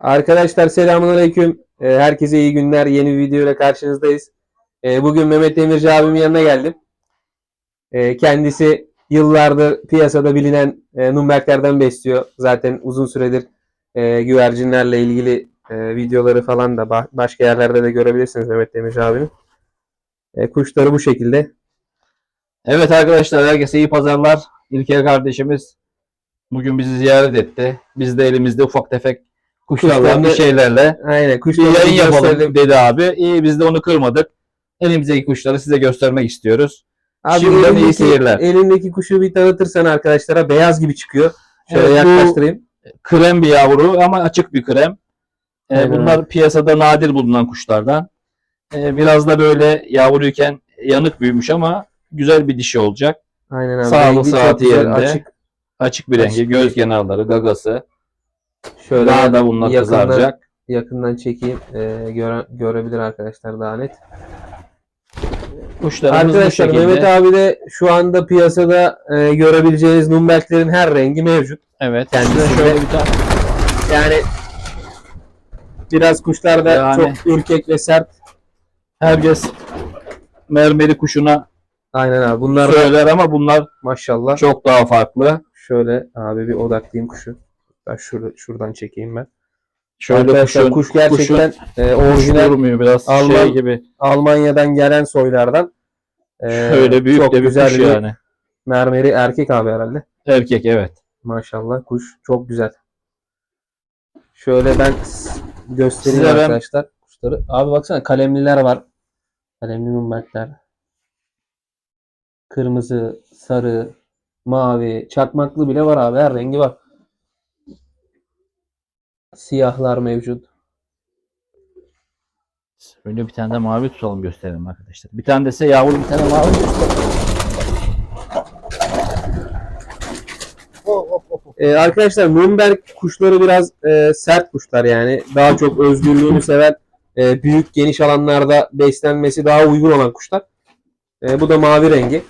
Arkadaşlar selamünaleyküm. Ee, Herkese iyi günler. Yeni bir video ile karşınızdayız. Ee, Bugün Mehmet Demirci abimin yanına geldim. Ee, Kendisi yıllardır piyasada bilinen e, Nürnberglerden besliyor. Zaten uzun süredir e, güvercinlerle ilgili e, videoları falan da ba- başka yerlerde de görebilirsiniz Mehmet Demirci abinin. E, Kuşları bu şekilde. Evet arkadaşlar herkese iyi pazarlar. İlker kardeşimiz bugün bizi ziyaret etti. Biz de elimizde ufak tefek kuşlarla bir şeylerle Aynen bir yayın yapalım gösterelim. dedi abi. İyi biz de onu kırmadık. Elimizdeki kuşları size göstermek istiyoruz. Abi Şimdiden iyi elindeki- seyirler. Elindeki kuşu bir tanıtırsan arkadaşlara beyaz gibi çıkıyor. Şöyle Evet, yaklaştırayım. Krem bir yavru ama açık bir krem. Ee, bunlar piyasada nadir bulunan kuşlardan. Ee, biraz da böyle yavruyken yanık büyümüş ama güzel bir dişi olacak. Aynen abi. Çok saati yerinde. Açık. Açık bir rengi, Açık. göz kenarları, gagası. Şöyle Daha da bunlar yakından- kızaracak. yakından çekeyim. Ee, göre- görebilir arkadaşlar daha net. Kuşlarımız bu Arkadaşlar şekilde. Mehmet abi de şu anda piyasada e, görebileceğiniz Nürnberglerin her rengi mevcut. Evet. Kendisi şöyle bir tane Yani biraz kuşlar da Yani- çok ürkek ve sert. herkes mermeri kuşuna Aynen abi. Bunlar söyler ama bunlar maşallah. çok daha farklı. Şöyle abi bir odaklayayım kuşu. Ben şurada, şuradan çekeyim ben. Şöyle Arkadaşlar kuşun, kuş gerçekten e, kuşun orijinal durmuyor biraz Alman- şey gibi. Almanya'dan gelen soylardan. E, Şöyle büyük çok de bir güzel kuş bir yani. mermeri erkek abi herhalde. Erkek evet. Maşallah kuş çok güzel. Şöyle ben göstereyim Size ben- arkadaşlar kuşları. Abi baksana kalemliler var. Kalemli mumberkler. Kırmızı, sarı, mavi, çakmaklı bile var abi. Her rengi var. Siyahlar mevcut. Öyle bir tane de mavi tutalım gösterelim arkadaşlar. Bir tane de ise yavru bir tane mavi Ee, arkadaşlar Nürnberg kuşları biraz e, sert kuşlar yani. Daha çok özgürlüğünü seven, e, büyük geniş alanlarda beslenmesi daha uygun olan kuşlar. E, bu da mavi rengi.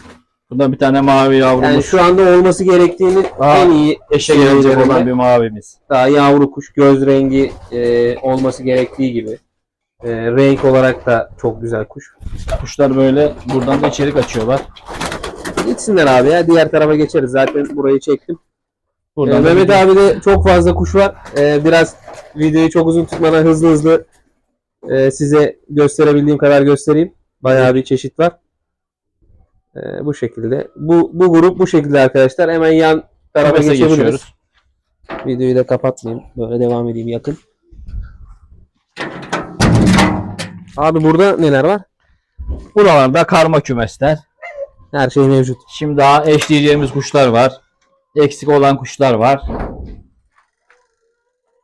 Burada bir tane mavi yavrumuz. Yani şu anda olması gerektiğini Aa, en iyi eşe şey gelecek olan bir mavimiz. daha yavru kuş göz rengi e, olması gerektiği gibi. E, renk olarak da çok güzel kuş. Kuşlar böyle buradan da içeri kaçıyorlar. Gitsinler abi ya diğer tarafa geçeriz. Zaten burayı çektim. E, Buradan da Mehmet abi de çok fazla kuş var. E, biraz videoyu çok uzun tutmadan hızlı hızlı e, size gösterebildiğim kadar göstereyim. Bayağı bir çeşit var. E, bu şekilde. Bu, bu grup bu şekilde arkadaşlar. Hemen yan tarafa kafese geçebiliriz. geçiyoruz. Videoyu da kapatmayayım. Böyle devam edeyim yakın. Abi burada neler var? Buralarda karma kümesler. Her şey mevcut. Şimdi daha eşleyeceğimiz kuşlar var. Eksik olan kuşlar var.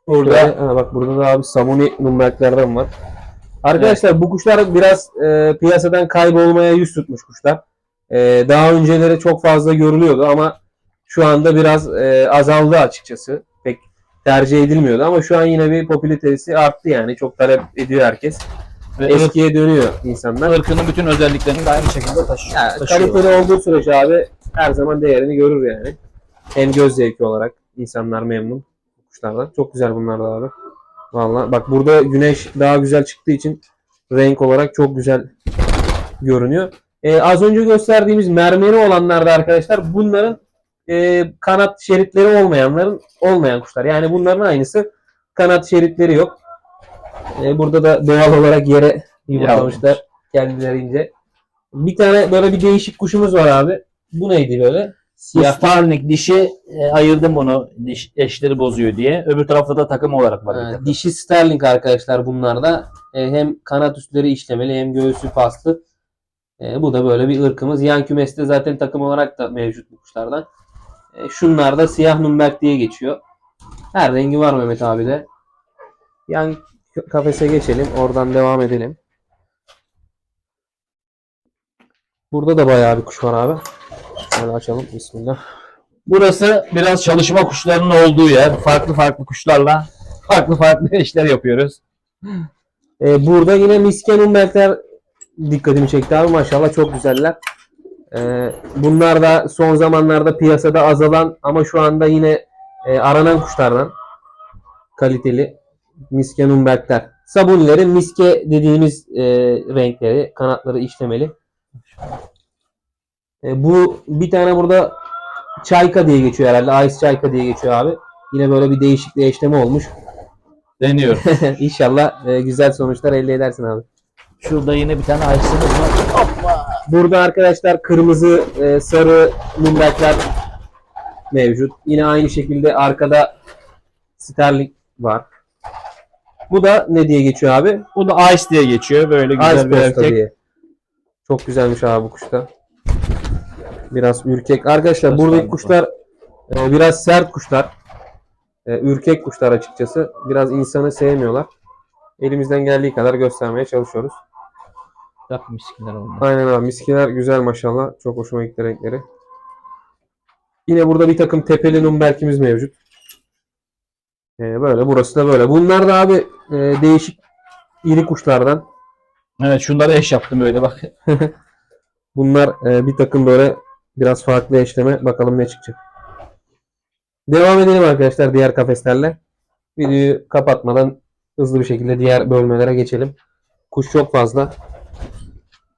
Burada Şöyle, ha bak burada da abi Samuni numraklardan var. Arkadaşlar bu kuşlar biraz e, piyasadan kaybolmaya yüz tutmuş kuşlar. E, daha önceleri çok fazla görülüyordu ama şu anda biraz e, azaldı açıkçası. Pek tercih edilmiyordu ama şu an yine bir popülaritesi arttı yani. Çok talep ediyor herkes. ve Eskiye dönüyor insanlar. ırkının bütün özelliklerini de aynı şekilde taşıyor. Ya, taşıyor. kaliteli olduğu sürece abi her zaman değerini görür yani. Hem göz zevki olarak insanlar memnun kuşlardan. Çok güzel bunlar da abi. Vallahi bak burada güneş daha güzel çıktığı için renk olarak çok güzel görünüyor. Ee, az önce gösterdiğimiz mermeri olanlarda arkadaşlar bunların e, kanat şeritleri olmayanların olmayan kuşlar. Yani bunların aynısı kanat şeritleri yok. Ee, burada da doğal olarak yere yumurtlamışlar kendilerince. Bir tane böyle bir değişik kuşumuz var abi. Bu neydi böyle? Siyah. Starlink dişi e, ayırdım bunu diş, eşleri bozuyor diye. Öbür tarafta da takım olarak var. Ha, dişi Sterling arkadaşlar bunlar da. E, hem kanat üstleri işlemeli hem göğsü paslı. E, bu da böyle bir ırkımız. Yan kümeste zaten takım olarak da mevcut bu kuşlardan. E, şunlar da siyah Nürnberg diye geçiyor. Her rengi var Mehmet abi de. Yan kafese geçelim. Oradan devam edelim. Burada da bayağı bir kuş var abi. Şöyle açalım. Bismillah. Burası biraz çalışma kuşlarının olduğu yer. Farklı farklı kuşlarla farklı farklı işler yapıyoruz. Ee, burada yine misken Umbertler dikkatimi çekti abi maşallah çok güzeller. Ee, bunlar da son zamanlarda piyasada azalan ama şu anda yine e, aranan kuşlardan kaliteli. Miske Nürnbergler. Sabunilerin miske dediğimiz e, renkleri, kanatları işlemeli. E, bu bir tane burada Çayka diye geçiyor herhalde. Ice Çayka diye geçiyor abi. Yine böyle bir değişik bir eşleme olmuş. Deniyorum. İnşallah e, güzel sonuçlar elde edersin abi. Şurada yine bir tane ice'ımız var. Hoppa. Burada arkadaşlar kırmızı, e, sarı Nürnbergler mevcut. Yine aynı şekilde arkada Sterling var. Bu da ne diye geçiyor abi? Bu da ice diye geçiyor. Böyle güzel Ice bir erkek. diye. Çok güzelmiş abi bu kuşta. Biraz ürkek. Arkadaşlar Biraz buradaki kuşlar e, biraz sert kuşlar. E, ürkek kuşlar açıkçası. Biraz insanı sevmiyorlar. Elimizden geldiği kadar göstermeye çalışıyoruz. Bak miskinler onlar. Aynen abi. Miskiler güzel maşallah. Çok hoşuma gitti renkleri. Yine burada bir takım tepeli numberkimiz mevcut. E, böyle. Burası da böyle. Bunlar da abi e, değişik iri kuşlardan. Evet şunları eş yaptım böyle bak. Bunlar e, bir takım böyle biraz farklı eşleme. Bakalım ne çıkacak. Devam edelim arkadaşlar diğer kafeslerle. Videoyu kapatmadan hızlı bir şekilde diğer bölmelere geçelim. Kuş çok fazla.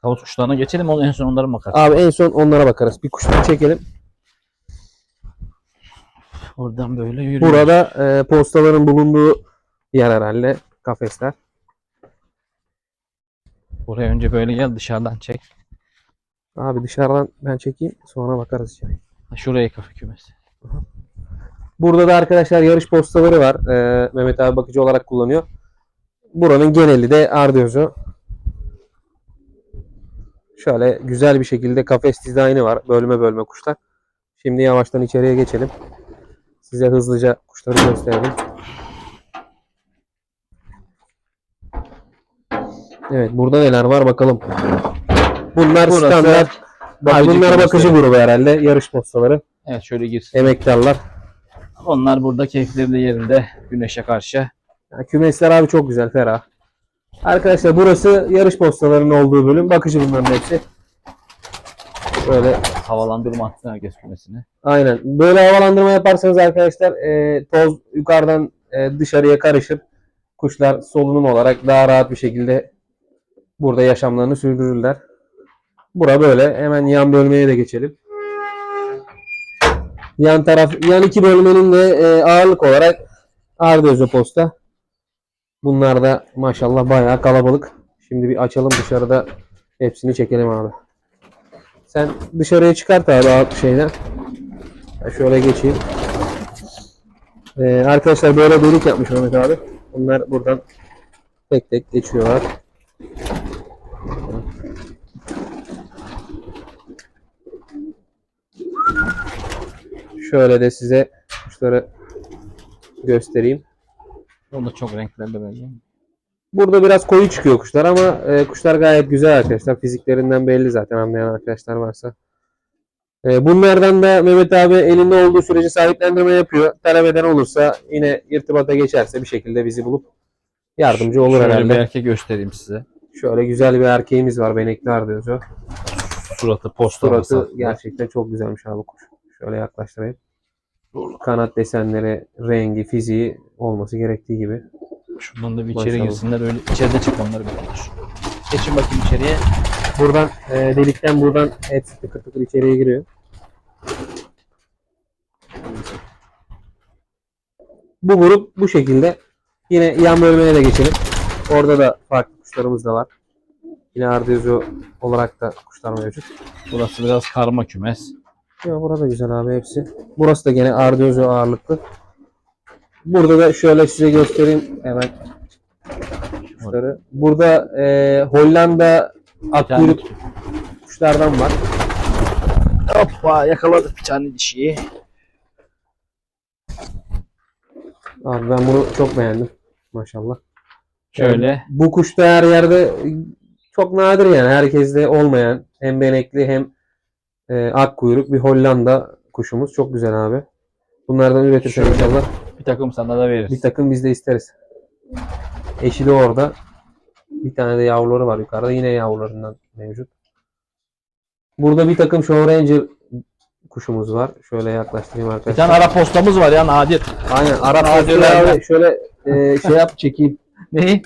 Tavus kuşlarına geçelim. En son onlara bakarız. Abi en son onlara bakarız. Bir kuşları çekelim. Oradan böyle yürüyoruz. Burada e, postaların bulunduğu yer herhalde. Kafesler. Buraya önce böyle gel dışarıdan çek. Abi dışarıdan ben çekeyim. Sonra bakarız içeri. Şuraya kafe kümesi. Burada da arkadaşlar yarış postaları var. Ee, Mehmet abi bakıcı olarak kullanıyor. Buranın geneli de Ardiozo. Şöyle güzel bir şekilde kafes dizaynı var. Bölme bölme kuşlar. Şimdi yavaştan içeriye geçelim. Size hızlıca kuşları gösterelim. Evet burada neler var bakalım. Bunlar Burası standart. Ay, bakıcı bunlar kümesleri. bakıcı grubu herhalde. Yarış postaları. Evet şöyle girsin. Emektarlar. Onlar burada keyifleri de yerinde. Güneşe karşı. Ya kümesler abi çok güzel, ferah. Arkadaşlar burası yarış postalarının olduğu bölüm. Bakıcı bunların hepsi. Böyle Havalandırma attı herkes kümesini. aynen. Böyle havalandırma yaparsanız arkadaşlar e, toz yukarıdan e, dışarıya karışıp kuşlar solunum olarak daha rahat bir şekilde burada yaşamlarını sürdürürler. Bura böyle. Hemen yan bölmeye de geçelim. Yan taraf, yan iki bölmenin de e, ağırlık olarak Ardözö posta. Bunlar da maşallah bayağı kalabalık. Şimdi bir açalım dışarıda hepsini çekelim abi. Sen dışarıya çıkart abi alt şeyden. Ben şöyle geçeyim. Ee, arkadaşlar böyle delik yapmış Mehmet abi. Bunlar buradan tek tek geçiyorlar. Şöyle de size kuşları göstereyim. O da çok renklerinde böyle. Burada biraz koyu çıkıyor kuşlar ama e, kuşlar gayet güzel arkadaşlar. Fiziklerinden belli zaten anlayan arkadaşlar varsa. E, bunlardan da Mehmet abi elinde olduğu sürece sahiplendirme yapıyor. Talep eden olursa yine irtibata geçerse bir şekilde bizi bulup yardımcı olur Şöyle herhalde. bir erkek göstereyim size. Şöyle güzel bir erkeğimiz var. Benekler diyoruz. Suratı posta. Suratı gerçekten çok güzelmiş abi kuş. Şöyle yaklaştırayım. Kanat desenleri, rengi, fiziği olması gerektiği gibi. Şundan da bir içeri Maşallah. girsinler öyle içeride çık onları bekliyor. Geçin bakayım içeriye. Buradan e, delikten buradan hepsi tıkır tıkır içeriye giriyor. Bu grup bu şekilde. Yine yan bölmeye de geçelim. Orada da farklı kuşlarımız da var. Yine Ardiozo olarak da kuşlar mevcut. Burası biraz karma kümes. Ya burada güzel abi hepsi. Burası da gene Ardiozo ağırlıklı. Burada da şöyle size göstereyim hemen kuşları. Burada e, Hollanda akkuyruk kuşlardan var. Hoppa yakaladık bir tane dişiyi. Abi ben bunu çok beğendim. Maşallah. Şöyle. Bu kuş da her yerde çok nadir yani. Herkeste olmayan hem benekli hem e, ak kuyruk bir Hollanda kuşumuz. Çok güzel abi. Bunlardan üretirsen Şöyle. inşallah Bir takım sana da veririz. bir takım biz de isteriz. Eşi de orada. Bir tane de yavruları var yukarıda. Yine yavrularından mevcut. Burada bir takım Show Ranger kuşumuz var. Şöyle yaklaştırayım Bir arkadaşlar. tane ara postamız var ya nadir. Aynen Arap Nadir postları verme. abi şöyle e, şey yap çekeyim. Neyi?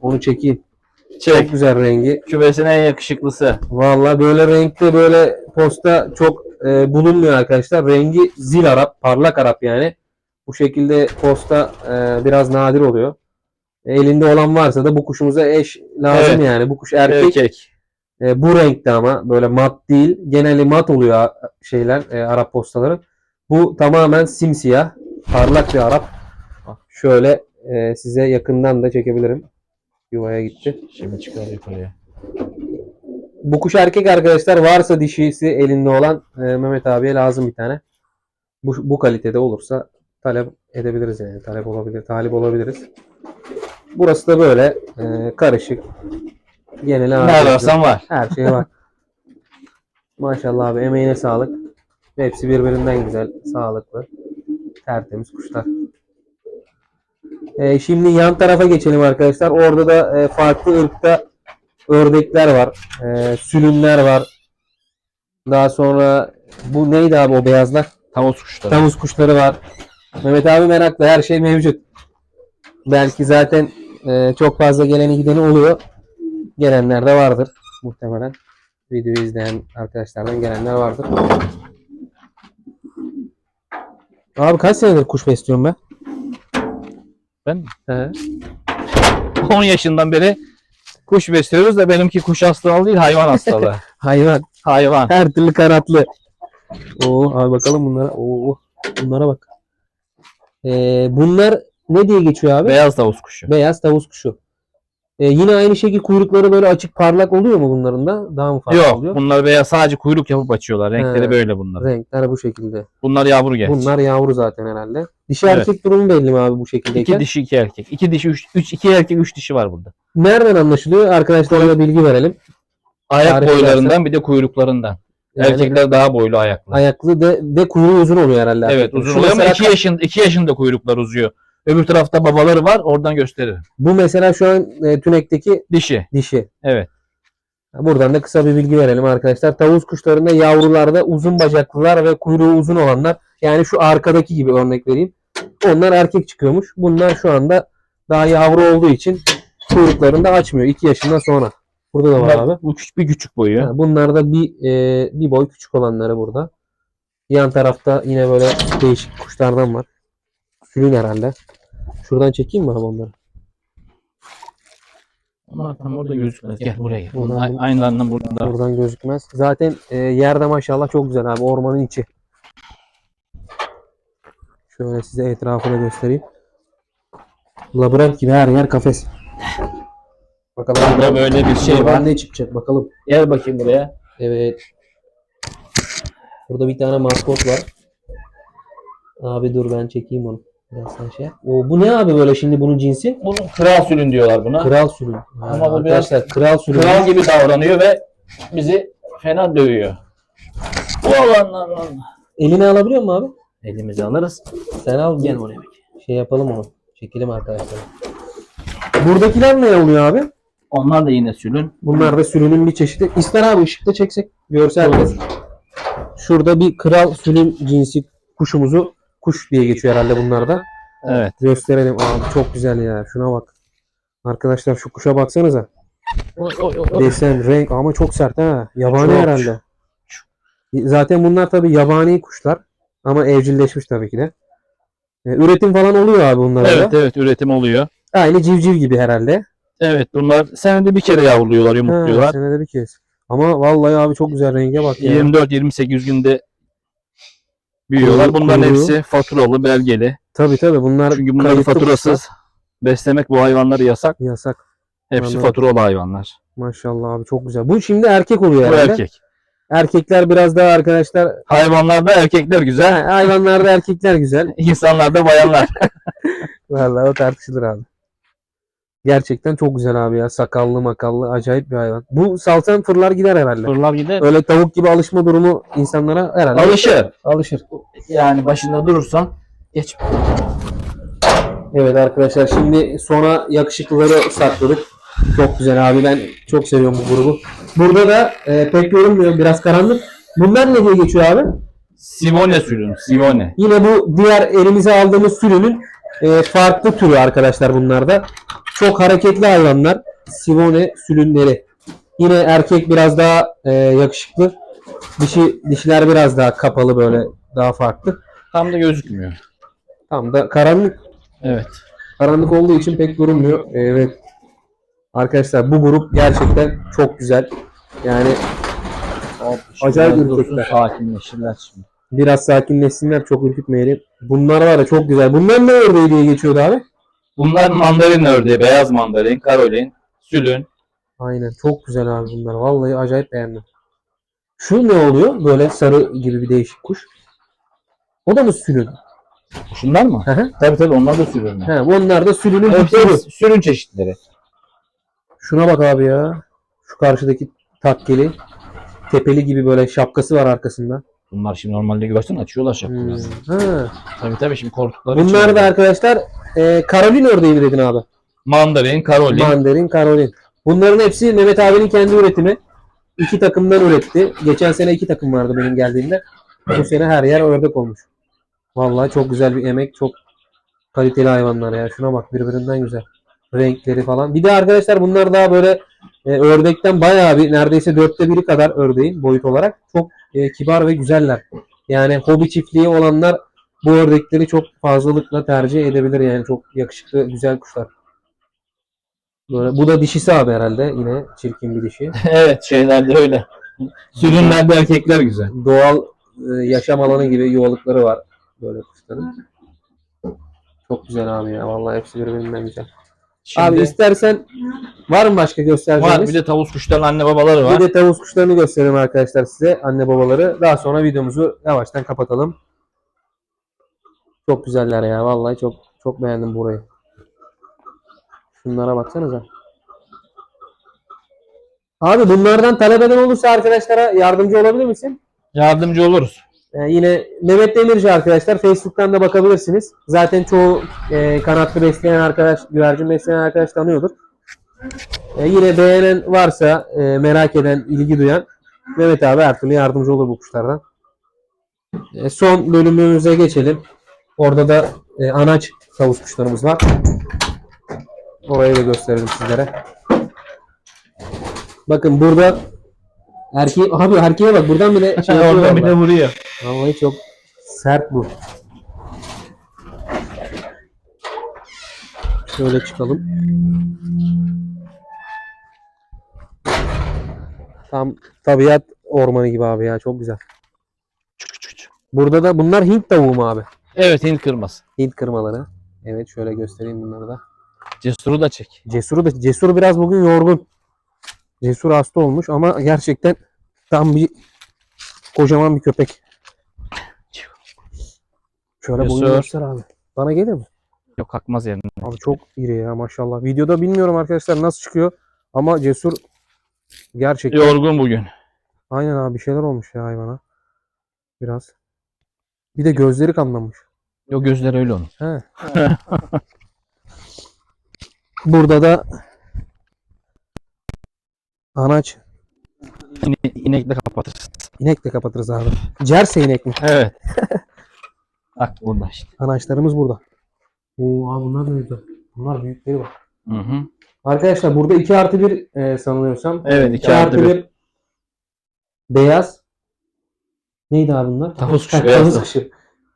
Onu çekeyim. Çek. Çok güzel rengi. Kümesin en yakışıklısı. Vallahi böyle renkte böyle posta çok e, bulunmuyor arkadaşlar. Rengi zil Arap, parlak Arap yani. Bu şekilde posta e, biraz nadir oluyor. Elinde olan varsa da bu kuşumuza eş lazım Evet. yani. Bu kuş erkek. Erkek. E, bu renkte ama böyle mat değil. Geneli mat oluyor şeyler e, Arap postaları. Bu tamamen simsiyah. Parlak bir Arap. Şöyle e, size yakından da çekebilirim. Yuvaya gitti. Şimdi çıkar yukarıya. Bu kuş erkek arkadaşlar varsa dişisi elinde olan e, Mehmet abiye lazım bir tane. Bu, bu kalitede olursa talep edebiliriz yani. Talep olabilir, talip olabiliriz. Burası da böyle e, karışık. Genel Ne ararsan var. Her şey var. Maşallah abi emeğine sağlık. Hepsi birbirinden güzel, sağlıklı. Tertemiz kuşlar. Ee, şimdi yan tarafa geçelim arkadaşlar. Orada da e, farklı ırkta ördekler var. E, sülünler var. Daha sonra bu neydi abi o beyazlar? Tavus kuşları. Tavus kuşları var. Mehmet abi meraklı. Her şey mevcut. Belki zaten e, çok fazla geleni gideni oluyor. Gelenler de vardır muhtemelen. Videoyu izleyen arkadaşlardan gelenler vardır. Abi kaç senedir kuş besliyorum ben? Ben He. 10 yaşından beri kuş besliyoruz da benimki kuş hastalığı değil hayvan hastalığı. Hayvan. hayvan. Her türlü kanatlı. Oo, abi bakalım bunlara. Oo, bunlara bak. Ee, bunlar ne diye geçiyor abi? Beyaz tavus kuşu. Beyaz tavus kuşu. Ee, yine aynı şekilde kuyrukları böyle açık parlak oluyor mu bunların da? Daha mı farklı Yok oluyor? bunlar beyaz sadece kuyruk yapıp açıyorlar. Renkleri He. böyle bunlar. Renkler bu şekilde. Bunlar yavru genç. Bunlar yavru zaten herhalde. Dişi Evet. erkek durumu belli mi abi bu şekildeyken? İki dişi iki erkek. İki dişi üç, üç iki erkek üç dişi var burada. Nereden anlaşılıyor? Arkadaşlara da bilgi verelim. Ayak Tarif boylarından bir de kuyruklarından. Yani Erkekler daha boylu ayaklı. ayaklı de, de kuyruğu uzun oluyor herhalde. Evet erkeklerin. uzun Şu oluyor ama mesela- iki, yaşın, iki yaşında kuyruklar uzuyor. Öbür tarafta babaları var oradan gösterir. Bu mesela şu an e, tünekteki Dişi. dişi. Evet. Buradan da kısa bir bilgi verelim arkadaşlar. Tavus kuşlarında yavrularda uzun bacaklılar ve kuyruğu uzun olanlar yani şu arkadaki gibi örnek vereyim. Onlar erkek çıkıyormuş. Bunlar şu anda daha yavru olduğu için kuyruklarını da açmıyor 2 yaşından sonra. Burada da var Bunlar, abi. bu küçük bir küçük boyu. Ha, Bunlar da bir e, bir boy küçük olanları burada. Yan tarafta yine böyle değişik kuşlardan var. Sülün herhalde. Şuradan çekeyim mi onları? Onlar tam orada gözükmez. Gel buraya gel. Buradan- Ay- Aynılarından burada. Buradan gözükmez. Zaten e, yerde maşallah çok güzel abi. Ormanın içi. Şöyle size etrafını göstereyim. Labirent gibi her yer kafes. Bakalım Burada böyle bir şey buradan var. ne çıkacak bakalım. Gel bakayım buraya. Evet. Burada bir tane maskot var. Abi dur ben çekeyim onu. Biraz sen şey yap. O, bu ne abi böyle şimdi bunun cinsi? Bunu kral sülün diyorlar buna. Kral sülün. Ha, Ama bu biraz- arkadaşlar kral sülün. Kral gibi davranıyor ve bizi fena dövüyor. Ulan lan lan. Eline alabiliyor musun abi? Elimizi alırız. Sen al. Gel buraya bakayım. Şey yapalım onu. Çekelim arkadaşlar. Buradakiler ne oluyor abi? Onlar da yine sülün. Bunlar da sürünün bir çeşidi. İster abi ışıkta çeksek görse herkes. Şurada bir kral sülün cinsi kuşumuzu kuş diye geçiyor herhalde bunlarda. Evet. Gösterelim. Abi çok güzel ya. Şuna bak. Arkadaşlar şu kuşa baksanıza. Oy, oy, oy, oy. Desen, renk ama çok sert ha. Yabani Çok. herhalde. Zaten bunlar tabii yabani kuşlar. Ama evcilleşmiş tabii ki de. E, Üretim falan oluyor abi bunlara Evet da. evet üretim oluyor. Aynı civciv gibi herhalde. Evet bunlar senede bir kere yavruluyorlar, Ha, yumurtluyorlar. senede bir kez. Ama vallahi abi çok güzel renge bak ya. 24-28 günde büyüyorlar. Bunların kuyruğu. hepsi faturalı, belgeli. Tabii tabii bunlar Çünkü bunları kayıtlı faturasız beslemek bu hayvanları yasak. kuşlar. Yasak. Hepsi Anladım. faturalı hayvanlar. Maşallah abi çok güzel. Bu şimdi erkek oluyor Bu herhalde. erkek. Erkekler biraz daha arkadaşlar Hayvanlarda erkekler güzel. Ha, hayvanlarda erkekler güzel. İnsanlarda bayanlar. Vallahi o tartışılır abi. Gerçekten çok güzel abi ya. Sakallı makallı acayip bir hayvan. Bu salsan fırlar gider herhalde. Fırlar gider. Öyle tavuk gibi alışma durumu insanlara herhalde Alışır. alışır. Yani başında durursan geç. Evet arkadaşlar şimdi sona yakışıklıları sakladık. Çok güzel abi ben çok seviyorum bu grubu. Burada da e, pek görünmüyor biraz karanlık. Bunlar ne diye geçiyor abi? Simone sürün. Simone. Yine bu diğer elimize aldığımız sürünün e, farklı türü arkadaşlar bunlar da. Çok hareketli hayvanlar. Sivone sülünleri. Yine erkek biraz daha e, yakışıklı. Dişi dişiler biraz daha kapalı böyle daha farklı. Tam da gözükmüyor. Tam da karanlık Evet. karanlık olduğu için pek görünmüyor. Evet. Arkadaşlar bu grup gerçekten çok güzel. Yani Acayip Biraz dursun, ürkekler. Sakinleşirler şimdi. biraz sakinleşsinler çok ürkütmeyelim. Bunlar var ya çok güzel. Bunlar ne ördeği diye geçiyordu abi? Bunlar mandarin ördeği, beyaz mandarin, karolin, sülün. Aynen çok güzel abi bunlar. Vallahi acayip beğendim. Şu ne oluyor? Böyle sarı gibi bir değişik kuş. O da mı sülün? Şunlar mı? Hı hı. Tabii tabii onlar da sülün. He, onlar da sülünün Hepsi büyükleri. sülün çeşitleri. Şuna bak abi ya. Şu karşıdaki takkeli. Tepeli gibi böyle şapkası var arkasında. Bunlar şimdi normalde görsen açıyorlar Hmm. şapkalarını. Ha. Tabii tabii şimdi korktukları için Bunlar da arkadaşlar e, Karolin ördeği mi dedin abi? mandarin, karolin. Mandarin, Karolin. Bunların hepsi Mehmet abinin kendi üretimi. İki takımdan üretti. Geçen sene iki takım vardı benim geldiğimde. Bu sene her yer ördek olmuş. Vallahi çok güzel bir emek. Çok kaliteli hayvanlar ya. Şuna bak birbirinden güzel. Renkleri falan. Bir de arkadaşlar bunlar daha böyle e, ördekten bayağı bir neredeyse dörtte biri kadar ördeğin boyut olarak. Çok e, kibar ve güzeller. Yani hobi çiftliği olanlar bu ördekleri çok fazlalıkla tercih edebilir yani. Çok yakışıklı, güzel kuşlar. Böyle, bu da dişisi abi herhalde. Yine çirkin bir dişi. evet şeylerde öyle. Sülünlerde erkekler güzel. Doğal e, yaşam alanı gibi yuvalıkları var böyle kuşların. Çok güzel abi ya. Vallahi hepsi birbirinden güzel. Şimdi Abi istersen var mı başka göstereceğiniz? var bir de tavus kuşların anne babaları var. Bir de tavus kuşlarını göstereyim arkadaşlar size. Anne babaları. Daha sonra videomuzu yavaştan kapatalım. Çok güzeller ya. Vallahi çok çok beğendim burayı. Şunlara baksanıza. Abi bunlardan talep eden olursa arkadaşlara yardımcı olabilir misin? Yardımcı oluruz. Ee, yine Mehmet Demirci arkadaşlar Facebook'tan da bakabilirsiniz. Zaten çoğu e, kanatlı besleyen arkadaş, güvercin besleyen arkadaş tanıyordur. Ee, yine beğenen varsa, e, merak eden, ilgi duyan Mehmet abi her türlü yardımcı olur bu kuşlardan. E, son bölümümüze geçelim. Orada da e, anaç tavus kuşlarımız var. Orayı da gösterelim sizlere. Bakın burada erkeği, abi erkeğe bak buradan bile şey yapıyor Orada bir de vuruyor. Vallahi çok sert bu. Şöyle çıkalım. Tam tabiat ormanı gibi abi ya çok güzel. Burada da bunlar Hint tavuğu mu abi? Evet Hint kırmaz. Hint kırmaları. Evet şöyle göstereyim bunları da. Cesuru da çek. Cesur'u da Cesur biraz bugün yorgun. Cesur hasta olmuş ama gerçekten tam bir kocaman bir köpek. Şöyle boyunu Cesur. göster abi. Bana gelir mi? Yok kalkmaz yerine. Abi çok iri ya maşallah. Videoda bilmiyorum arkadaşlar nasıl çıkıyor ama Cesur gerçekten Yorgun bugün. aynen abi bir şeyler olmuş ya hayvana. Biraz. Bir de gözleri kanlanmış. Yok gözleri öyle onun. He. Burada da anaç İne, inekle kapatırız. inek de kapatırız abi. Cerse inek mi? Evet. Bak burada işte. Anaçlarımız burada. Oo abi bunlar da güzel. Bunlar büyükleri var. Hı hı. Arkadaşlar burada 2 artı 1 e, sanılıyorsam. Evet, 2 iki artı bir. Beyaz. Neydi abi bunlar? Tavus kuşu, Ha, Tavus kuşu.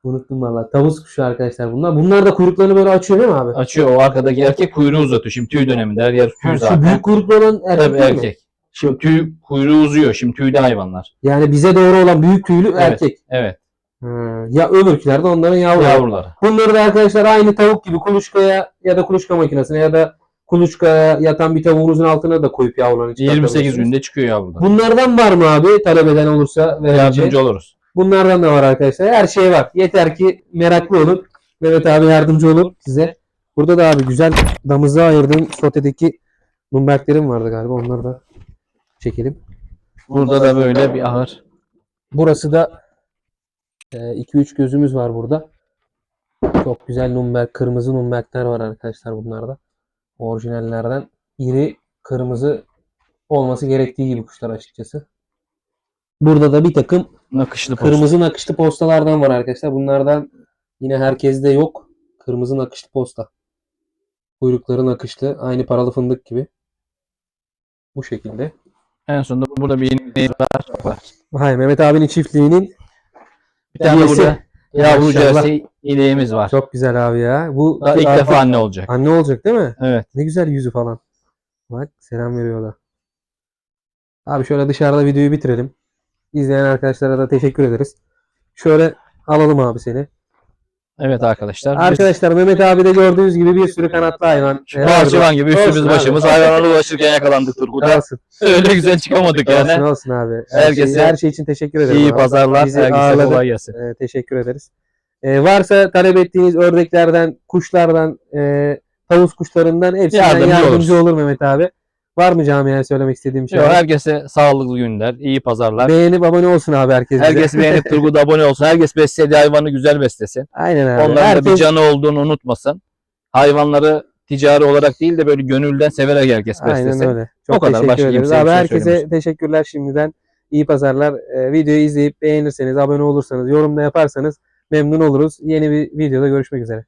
Unuttum valla. Tavus kuşu arkadaşlar bunlar. Bunlar da kuyruklarını böyle açıyor değil mi abi? Açıyor o arkadaki erkek kuyruğu uzatıyor. Şimdi tüy döneminde her yer tüy şu zaten. büyük kuyruklu olan erkek Tabii değil mi? erkek. Şimdi tüy kuyruğu uzuyor. Şimdi tüylü hayvanlar. Yani bize doğru olan büyük tüylü erkek. Evet. Ha, ya öbürküler de onların yavruları. Yavruları. Bunları da arkadaşlar aynı tavuk gibi kuluçkaya ya da kuluçka makinesine ya da kuluçkaya yatan bir tavuğunuzun altına da koyup yavrularını 28 çıkartabilirsiniz. günde çıkıyor yavrular. Bunlardan var mı abi? Talep eden olursa verebileceği. Yardımcı oluruz. Bunlardan da var arkadaşlar. Her şey var. Yeter ki meraklı olun. Mehmet abi yardımcı olur size. Burada da abi güzel damızlığa ayırdığım sotedeki Lumberklerim vardı galiba. Onları da çekelim. Burada da böyle bir ahır. Burası da 2-3 gözümüz var burada. Çok güzel Lumberk, kırmızı Lumberkler var arkadaşlar bunlarda. Orijinallerden iri kırmızı olması gerektiği gibi kuşlar açıkçası. Burada da bir takım Nakışlı posta. Kırmızı nakışlı postalardan var arkadaşlar. Bunlardan yine herkeste yok. Kırmızı nakışlı posta. Kuyrukları nakışlı. Aynı paralı fındık gibi. Bu şekilde. En sonunda burada bir ineğimiz var. Hayır Mehmet abinin çiftliğinin Bir tane burada yavru Maşallah. cersi ineğimiz var. çok güzel abi ya. Bu Da ilk defa anne olacak. anne olacak değil mi? Evet. Ne güzel yüzü falan. Bak selam veriyor da. Abi şöyle dışarıda videoyu bitirelim. İzleyen arkadaşlara da teşekkür ederiz. Şöyle alalım abi seni. Evet arkadaşlar. Arkadaşlar Mehmet abi de gördüğünüz gibi bir sürü kanatlı hayvan. Olsun. bahçıvan gibi üstümüz Olsun başımız hayvanlarla ulaşırken yakalandık Turgut'a. Olsun. Öyle güzel çıkamadık Olsun, yani. olsun abi. Her, Herkese şey, her şey için teşekkür ederim. İyi abi. pazarlar. Bizi Herkese kolay gelsin. Ee, teşekkür ederiz. Ee, varsa talep ettiğiniz ördeklerden, kuşlardan, e, tavus kuşlarından hepsinden Yardımcı yardımcı, olur Mehmet abi. Var mı camiaya söylemek istediğim şey? Yok, herkese sağlıklı günler, iyi pazarlar. Beğenip abone olsun abi herkes. bize. Herkes beğenip Turgut'a abone olsun. Herkes beslediği hayvanı güzel beslesin. Aynen abi. Onların da herkes, bir canı olduğunu unutmasın. Hayvanları ticari olarak değil de böyle gönülden severek herkes Aynen beslesin. öyle. Çok O kadar. teşekkür Başka ederiz. Abi şey herkese söylemesin. teşekkürler şimdiden. İyi pazarlar. Ee, videoyu izleyip beğenirseniz, abone olursanız, yorum da yaparsanız memnun oluruz. Yeni bir videoda görüşmek üzere.